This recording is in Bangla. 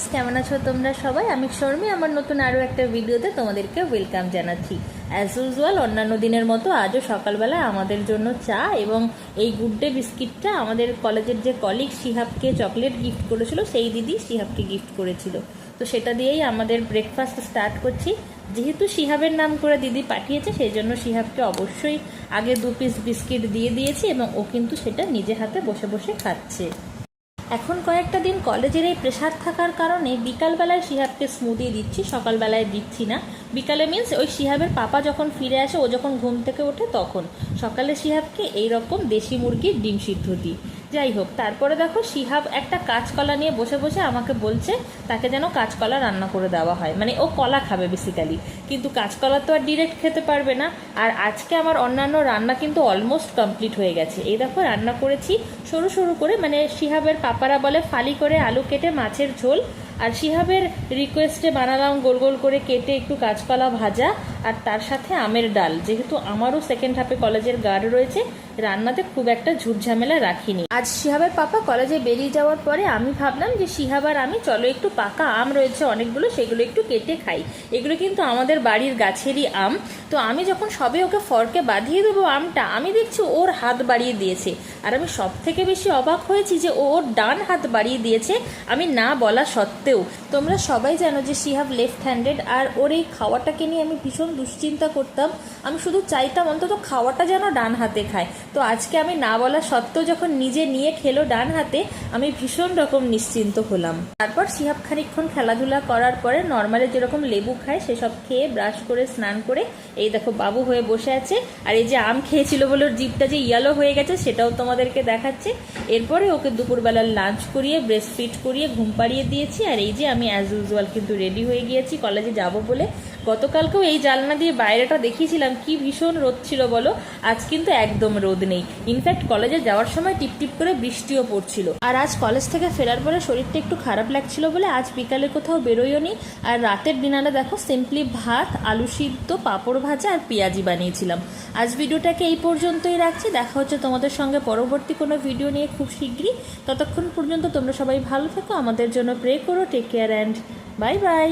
গাইস কেমন আছো তোমরা সবাই? আমি শর্মি, আমার নতুন আরও একটা ভিডিওতে তোমাদেরকে ওয়েলকাম জানাচ্ছি। অ্যাজ ইউজুয়াল অন্যান্য দিনের মতো আজও সকালবেলায় আমাদের জন্য চা এবং এই গুড ডে বিস্কিটটা আমাদের কলেজের যে কলিগ শিহাবকে চকলেট গিফট করেছিল, সেই দিদি শিহাবকে গিফট করেছিল। তো সেটা দিয়েই আমাদের ব্রেকফাস্ট স্টার্ট করছি। যেহেতু শিহাবের নাম করে দিদি পাঠিয়েছে, সেই জন্য শিহাবকে অবশ্যই আগে দু পিস বিস্কিট দিয়ে দিয়েছি এবং ও কিন্তু সেটা নিজে হাতে বসে বসে খাচ্ছে। এখন কয়েকটা দিন কলেজের এই প্রেশার থাকার কারণে বিকালবেলায় শিহাবকে স্মুদি দিচ্ছি, সকালবেলায় দিচ্ছি না। বিকালে মিন্স ওই শিহাবের পাপা যখন ফিরে আসে, ও যখন ঘুম থেকে ওঠে তখন। সকালে শিহাবকে এইরকম দেশি মুরগির ডিম সিদ্ধ দিই। যাই হোক, তারপরে দেখো শিহাব একটা কাঁচকলা নিয়ে বসে বসে আমাকে বলছে তাকে যেন কাঁচকলা রান্না করে দেওয়া হয়। মানে ও কলা খাবে বেসিক্যালি কিন্তু কাঁচকলা তো আর ডিরেক্ট খেতে পারবে না। আর আজকে আমার অন্যান্য রান্না কিন্তু অলমোস্ট কমপ্লিট হয়ে গেছে। এই দেখো রান্না করেছি সরু সরু করে। মানে শিহাবের পাপারা বলে ফালি করে আলু কেটে মাছের ঝোল। আর শিহাবের রিকোয়েস্টে বানালাম গোল গোল করে কেটে একটু কাঁচকলা ভাজা আর তার সাথে আমের ডাল। যেহেতু আমারও সেকেন্ড হাফে কলেজের গার্ড রয়েছে, রান্নাতে খুব একটা ঝুটঝামেলা রাখিনি। আজ শিহাবের পাপা কলেজে বেরিয়ে যাওয়ার পরে আমি ভাবলাম যে শিহাব আর আমি, চলো একটু পাকা আম রয়েছে অনেকগুলো, সেগুলো একটু কেটে খাই। এগুলো কিন্তু আমাদের বাড়ির গাছেরই আম। তো আমি যখন সবে ওকে ফরকে বাঁধিয়ে দেবো আমটা, আমি দেখছি ওর হাত বাড়িয়ে দিয়েছে। আর আমি সব থেকে বেশি অবাক হয়েছি যে ওর ডান হাত বাড়িয়ে দিয়েছে। আমি না বলা সত্ত্বেও তোমরা সবাই জানো যে শিহাব লেফট হ্যান্ডেড আর ওর এই খাওয়াটাকে নিয়ে আমি ভীষণ দুশ্চিন্তা করতাম। আমি শুধু চাইতাম অন্তত খাওয়াটা যেন ডান হাতে খায়। তো আজকে আমি না বলা সত্ত্বেও যখন নিজে নিয়ে খেলো ডান হাতে, আমি ভীষণ রকম নিশ্চিন্ত হলাম। তারপর শিহাব খানিকক্ষণ খেলাধুলা করার পরে নর্মালি যেরকম লেবু খায়, সেসব খেয়ে ব্রাশ করে, স্নান করে, এই দেখো বাবু হয়ে বসে আছে। আর এই যে আম খেয়েছিল বলে ওর জিভটা যে ইয়েলো হয়ে গেছে, সেটাও তোমাদেরকে দেখাচ্ছে। এরপরে ওকে দুপুরবেলার লাঞ্চ করিয়ে ব্রেস্ট ফিট করিয়ে, ঘুম পাড়িয়ে দিয়েছি আর এই যে আমি অ্যাজ ইউজুয়াল কিন্তু রেডি হয়ে গিয়েছি কলেজে যাব বলে। গতকালকেও এই জানলা দিয়ে বাইরেটা দেখিয়েছিলাম, কি ভীষণ রোদ ছিল বলো? আজ কিন্তু একদম রোদ নেই। ইনফ্যাক্ট কলেজে যাওয়ার সময় টিপটিপ করে বৃষ্টিও পড়ছিল। আর আজ কলেজ থেকে ফেরার পরে শরীরটা একটু খারাপ লাগছিল বলে আজ বিকালে কোথাও বেরোয়ও নি। আর রাতের ডিনারে দেখো সিম্পলি ভাত, আলু সিদ্ধ, পাঁপড় ভাজা আর পেঁয়াজি বানিয়েছিলাম। আজ ভিডিওটাকে এই পর্যন্তই রাখছি। দেখা হচ্ছে তোমাদের সঙ্গে পরবর্তী কোনো ভিডিও নিয়ে খুব শীঘ্রই। ততক্ষণ পর্যন্ত তোমরা সবাই ভালো থেকো, আমাদের জন্য প্রে করো take care and bye bye